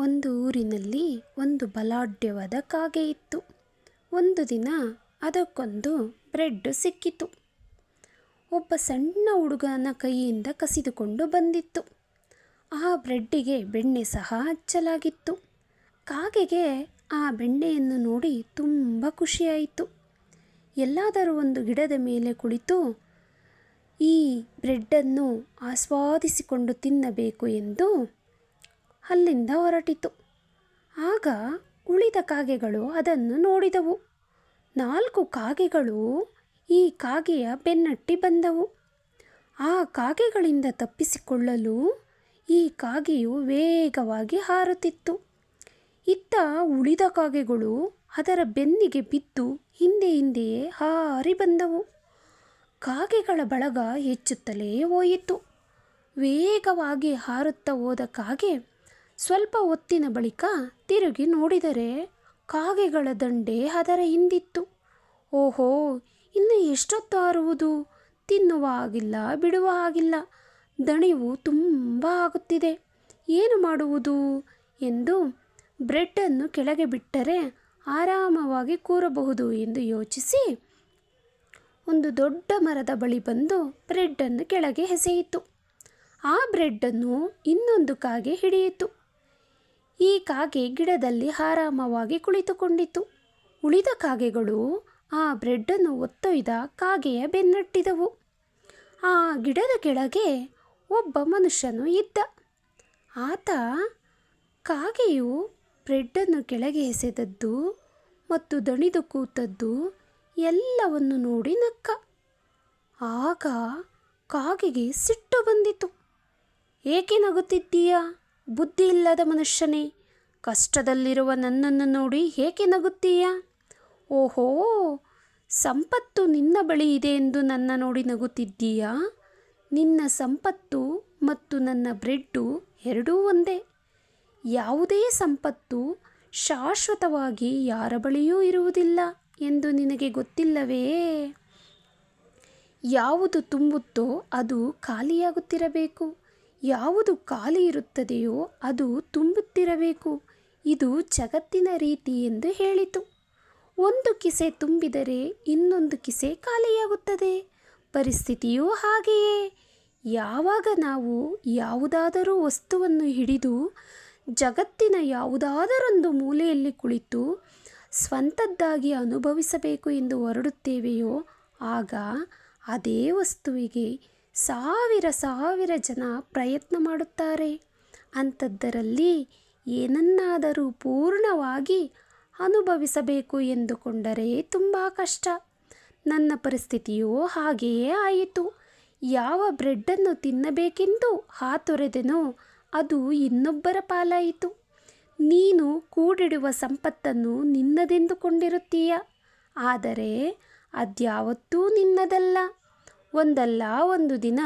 ಒಂದು ಊರಿನಲ್ಲಿ ಒಂದು ಬಲಾಢ್ಯವಾದ ಕಾಗೆ ಇತ್ತು. ಒಂದು ದಿನ ಅದಕ್ಕೊಂದು ಬ್ರೆಡ್ ಸಿಕ್ಕಿತು. ಒಬ್ಬ ಸಣ್ಣ ಹುಡುಗನ ಕೈಯಿಂದ ಕಸಿದುಕೊಂಡು ಬಂದಿತ್ತು. ಆ ಬ್ರೆಡ್ಡಿಗೆ ಬೆಣ್ಣೆ ಸಹ ಹಚ್ಚಲಾಗಿತ್ತು. ಕಾಗೆಗೆ ಆ ಬೆಣ್ಣೆಯನ್ನು ನೋಡಿ ತುಂಬ ಖುಷಿಯಾಯಿತು. ಎಲ್ಲಾದರೂ ಒಂದು ಗಿಡದ ಮೇಲೆ ಕುಳಿತು, ಈ ಬ್ರೆಡ್ಡನ್ನು ಆಸ್ವಾದಿಸಿಕೊಂಡು ತಿನ್ನಬೇಕು ಎಂದು ಅಲ್ಲಿಂದ ಹೊರಟಿತು. ಆಗ ಉಳಿದ ಕಾಗೆಗಳು ಅದನ್ನು ನೋಡಿದವು. ನಾಲ್ಕು ಕಾಗೆಗಳು ಈ ಕಾಗೆಯ ಬೆನ್ನಟ್ಟಿ ಬಂದವು. ಆ ಕಾಗೆಗಳಿಂದ ತಪ್ಪಿಸಿಕೊಳ್ಳಲು ಈ ಕಾಗೆಯು ವೇಗವಾಗಿ ಹಾರುತ್ತಿತ್ತು. ಇತ್ತ ಉಳಿದ ಕಾಗೆಗಳು ಅದರ ಬೆನ್ನಿಗೆ ಬಿದ್ದು ಹಿಂದೆ ಹಿಂದೆಯೇ ಹಾರಿ ಬಂದವು. ಕಾಗೆಗಳ ಬಳಗ ಹೆಚ್ಚುತ್ತಲೇ ಹೋಯಿತು. ವೇಗವಾಗಿ ಹಾರುತ್ತಾ ಹೋದ ಕಾಗೆ ಸ್ವಲ್ಪ ಹೊತ್ತಿನ ಬಳಿಕ ತಿರುಗಿ ನೋಡಿದರೆ ಕಾಗೆಗಳ ದಂಡೆ ಅದರ ಹಿಂದಿತ್ತು. ಓಹೋ, ಇನ್ನು ಎಷ್ಟೊತ್ತು ಹಾರುವುದು ತಿನ್ನುವ ಹಾಗಿಲ್ಲ, ಬಿಡುವ ಹಾಗಿಲ್ಲ. ದಣಿವು ತುಂಬ ಆಗುತ್ತಿದೆ. ಏನು ಮಾಡುವುದು? ಎಂದು ಬ್ರೆಡ್ಡನ್ನು ಕೆಳಗೆ ಬಿಟ್ಟರೆ ಆರಾಮವಾಗಿ ಕೂರಬಹುದು ಎಂದು ಯೋಚಿಸಿ ಒಂದು ದೊಡ್ಡ ಮರದ ಬಳಿ ಬಂದು ಬ್ರೆಡ್ಡನ್ನು ಕೆಳಗೆ ಎಸೆಯಿತು. ಆ ಬ್ರೆಡ್ಡನ್ನು ಇನ್ನೊಂದು ಕಾಗೆ ಹಿಡಿಯಿತು. ಈ ಕಾಗೆ ಗಿಡದಲ್ಲಿ ಆರಾಮವಾಗಿ ಕುಳಿತುಕೊಂಡಿತು ಉಳಿದ ಕಾಗೆಗಳು ಆ ಬ್ರೆಡ್ಡನ್ನು ಒತ್ತೊಯ್ದ ಕಾಗೆಯ ಬೆನ್ನಟ್ಟಿದವು. ಆ ಗಿಡದ ಕೆಳಗೆ ಒಬ್ಬ ಮನುಷ್ಯನು ಇದ್ದ. ಆತ ಕಾಗೆಯು ಬ್ರೆಡ್ಡನ್ನು ಕೆಳಗೆ ಎಸೆದದ್ದು ಮತ್ತು ದಣಿದು ಕೂತದ್ದು ಎಲ್ಲವನ್ನು ನೋಡಿ ನಕ್ಕ. ಆಗ ಕಾಗೆಗೆ ಸಿಟ್ಟು ಬಂದಿತು ಏಕೆ ನಗುತ್ತಿದ್ದೀಯಾ? ಬುದ್ಧಿ ಇಲ್ಲದ ಮನುಷ್ಯನೇ, ಕಷ್ಟದಲ್ಲಿರುವ ನನ್ನನ್ನು ನೋಡಿ ಏಕೆ ನಗುತ್ತೀಯಾ? ಓಹೋ, ಸಂಪತ್ತು ನಿನ್ನ ಬಳಿ ಇದೆ ಎಂದು ನನ್ನ ನೋಡಿ ನಗುತ್ತಿದ್ದೀಯಾ? ನಿನ್ನ ಸಂಪತ್ತು ಮತ್ತು ನನ್ನ ಬ್ರೆಡ್ಡು ಎರಡೂ ಒಂದೇ. ಯಾವುದೇ ಸಂಪತ್ತು ಶಾಶ್ವತವಾಗಿ ಯಾರ ಬಳಿಯೂ ಇರುವುದಿಲ್ಲ ಎಂದು ನಿನಗೆ ಗೊತ್ತಿಲ್ಲವೇ? ಯಾವುದು ತುಂಬುತ್ತೋ ಅದು ಖಾಲಿಯಾಗುತ್ತಿರಬೇಕು. ಯಾವುದು ಖಾಲಿ ಇರುತ್ತದೆಯೋ ಅದು ತುಂಬುತ್ತಿರಬೇಕು. ಇದು ಜಗತ್ತಿನ ರೀತಿ ಎಂದು ಹೇಳಿತು. ಒಂದು ಕಿಸೆ ತುಂಬಿದರೆ ಇನ್ನೊಂದು ಕಿಸೆ ಖಾಲಿಯಾಗುತ್ತದೆ. ಪರಿಸ್ಥಿತಿಯೂ ಹಾಗೆಯೇ. ಯಾವಾಗ ನಾವು ಯಾವುದಾದರೂ ವಸ್ತುವನ್ನು ಹಿಡಿದು ಜಗತ್ತಿನ ಯಾವುದಾದರೊಂದು ಮೂಲೆಯಲ್ಲಿ ಕುಳಿತು ಸ್ವಂತದ್ದಾಗಿ ಅನುಭವಿಸಬೇಕು ಎಂದು ಹೊರಡುತ್ತೇವೆಯೋ, ಆಗ ಅದೇ ವಸ್ತುವಿಗೆ ಸಾವಿರ ಸಾವಿರ ಜನ ಪ್ರಯತ್ನ ಮಾಡುತ್ತಾರೆ. ಅಂಥದ್ದರಲ್ಲಿ ಏನನ್ನಾದರೂ ಪೂರ್ಣವಾಗಿ ಅನುಭವಿಸಬೇಕು ಎಂದುಕೊಂಡರೆ ತುಂಬ ಕಷ್ಟ. ನನ್ನ ಪರಿಸ್ಥಿತಿಯೂ ಹಾಗೆಯೇ ಆಯಿತು. ಯಾವ ಬ್ರೆಡ್ಡನ್ನು ತಿನ್ನಬೇಕೆಂದು ಹಾತೊರೆದೆನೋ ಅದು ಇನ್ನೊಬ್ಬರ ಪಾಲಾಯಿತು. ನೀನು ಕೂಡಿಡುವ ಸಂಪತ್ತನ್ನು ನಿನ್ನದೆಂದುಕೊಂಡಿರುತ್ತೀಯ? ಆದರೆ ಅದ್ಯಾವತ್ತೂ ನಿನ್ನದಲ್ಲ. ಒಂದಲ್ಲ ಒಂದು ದಿನ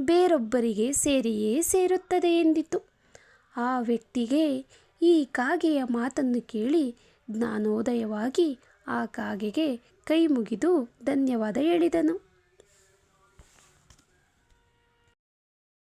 ಬೇರೊಬ್ಬರಿಗೆ ಸೇರಿಯೇ ಸೇರುತ್ತದೆ ಎಂದಿತು. ಆ ವ್ಯಕ್ತಿಗೆ ಈ ಕಾಗೆಯ ಮಾತನ್ನು ಕೇಳಿ ಜ್ಞಾನೋದಯವಾಗಿ ಆ ಕಾಗೆಗೆ ಕೈ ಮುಗಿದು ಧನ್ಯವಾದ ಹೇಳಿದನು.